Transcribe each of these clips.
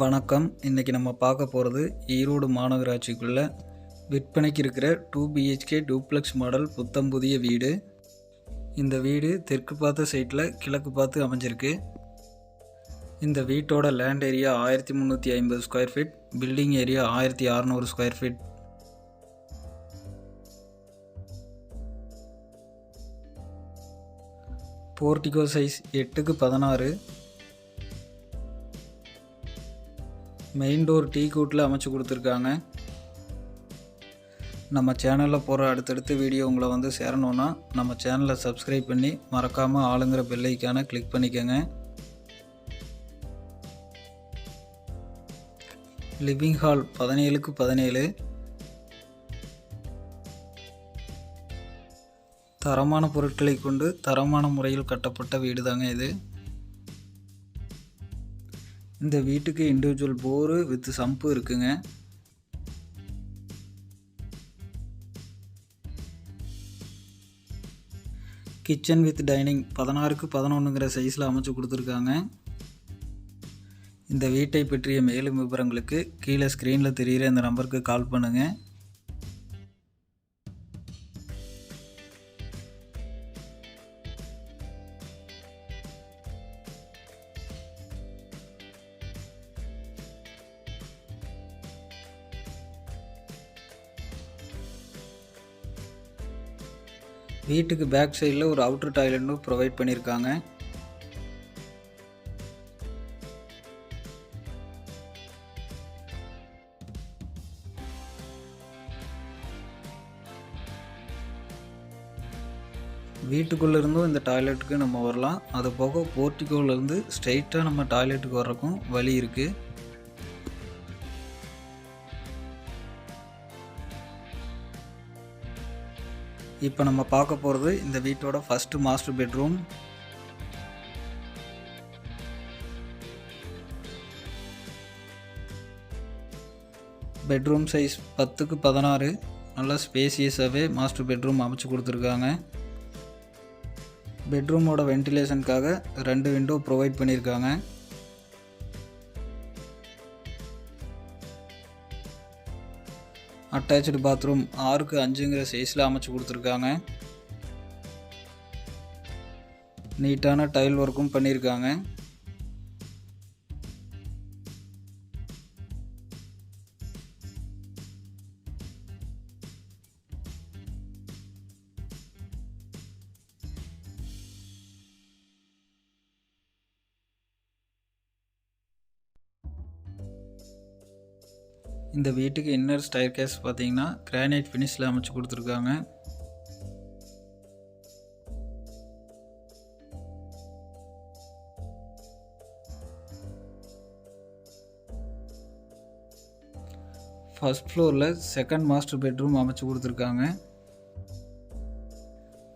வணக்கம். இன்றைக்கி நம்ம பார்க்க போகிறது ஈரோடு மாநகராட்சிக்குள்ளே விற்பனைக்கு இருக்கிற டூ பிஹெச்கே டூப்ளெக்ஸ் மாடல் புத்தம் புதிய வீடு. இந்த வீடு தெற்கு பார்த்த சைட்டில் கிழக்கு பார்த்து அமைஞ்சிருக்கு. இந்த வீட்டோட லேண்ட் ஏரியா ஆயிரத்தி முந்நூற்றி ஐம்பது ஸ்கொயர் ஃபீட் பில்டிங் ஏரியா ஆயிரத்தி அறநூறு ஸ்கொயர் ஃபீட் போர்டிகோ சைஸ் எட்டுக்கு பதினாறு மெயின் டோர் டீ கூட்டில் அமைச்சு கொடுத்துருக்காங்க. நம்ம சேனலில் போகிற அடுத்தடுத்த வீடியோ உங்களை வந்து சேரணுன்னா நம்ம சேனலை சப்ஸ்கிரைப் பண்ணி மறக்காமல் ஆளுங்கிற பெல்லைக்கான கிளிக் பண்ணிக்கோங்க. லிவிங் ஹால் பதினேழுக்கு பதினேழு. தரமான பொருட்களை கொண்டு தரமான முறையில் கட்டப்பட்ட வீடு தாங்க இது. இந்த வீட்டுக்கு இண்டிவிஜுவல் போரு வித் சம்பு இருக்குங்க. கிச்சன் வித் டைனிங் பதினாறுக்கு பதினொன்றுங்கிற சைஸில் அமைச்சு கொடுத்துருக்காங்க. இந்த வீட்டை பற்றிய மேலும் விவரங்களுக்கு கீழே ஸ்க்ரீனில் தெரிகிற இந்த நம்பருக்கு கால் பண்ணுங்கள் வீட்டுக்கு பேக் சைடில் ஒரு அவுட்டர் டாய்லெட்டும் ப்ரொவைட் பண்ணியிருக்காங்க வீட்டுக்குள்ளே இருந்தும் இந்த டாய்லெட்டுக்கு நம்ம வரலாம். அது போக போர்ட்டிகோலேருந்து ஸ்ட்ரைட்டாக நம்ம டாய்லெட்டுக்கு வர்றக்கும் வழி இருக்குது இப்போ நம்ம பார்க்க போகிறது இந்த வீட்டோட first master bedroom bedroom size பத்துக்கு பதினாறு. நல்லா ஸ்பேசியஸாகவே மாஸ்டர் பெட்ரூம் அமைச்சு கொடுத்துருக்காங்க. பெட்ரூமோட வென்டிலேஷனுக்காக ரெண்டு விண்டோ ப்ரொவைட் பண்ணியிருக்காங்க அட்டாச்சு பாத்ரூம் ஆறுக்கு அஞ்சுங்கிற சைஸில் அமைச்சு கொடுத்துருக்காங்க. நீட்டான டைல் ஒர்க்கும் பண்ணியிருக்காங்க. இந்த வீட்டுக்கு இன்னர் ஸ்டைர் கேஸ் பார்த்தீங்கன்னா கிரானைட் ஃபினிஷில் அமைச்சு கொடுத்துருக்காங்க. ஃபஸ்ட் ஃப்ளோரில் செகண்ட் மாஸ்டர் பெட்ரூம் அமைச்சு கொடுத்துருக்காங்க.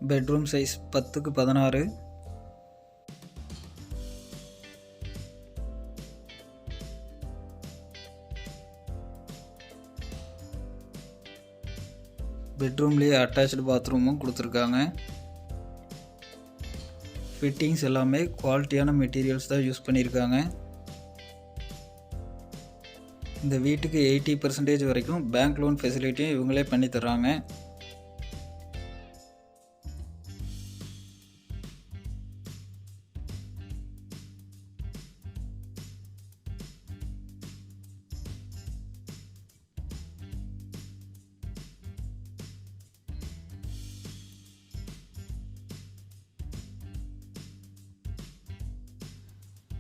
பெட்ரூம் சைஸ் பத்துக்கு பதினாறு. பெட்ரூம்லேயே அட்டாச்சு பாத்ரூமும் கொடுத்துருக்காங்க. ஃபிட்டிங்ஸ் எல்லாமே குவாலிட்டியான மெட்டீரியல்ஸ் தான் யூஸ் பண்ணியிருக்காங்க. இந்த வீட்டுக்கு எயிட்டி பர்சன்டேஜ் வரைக்கும் பேங்க் லோன் ஃபெசிலிட்டியும் இவங்களே பண்ணி தர்றாங்க.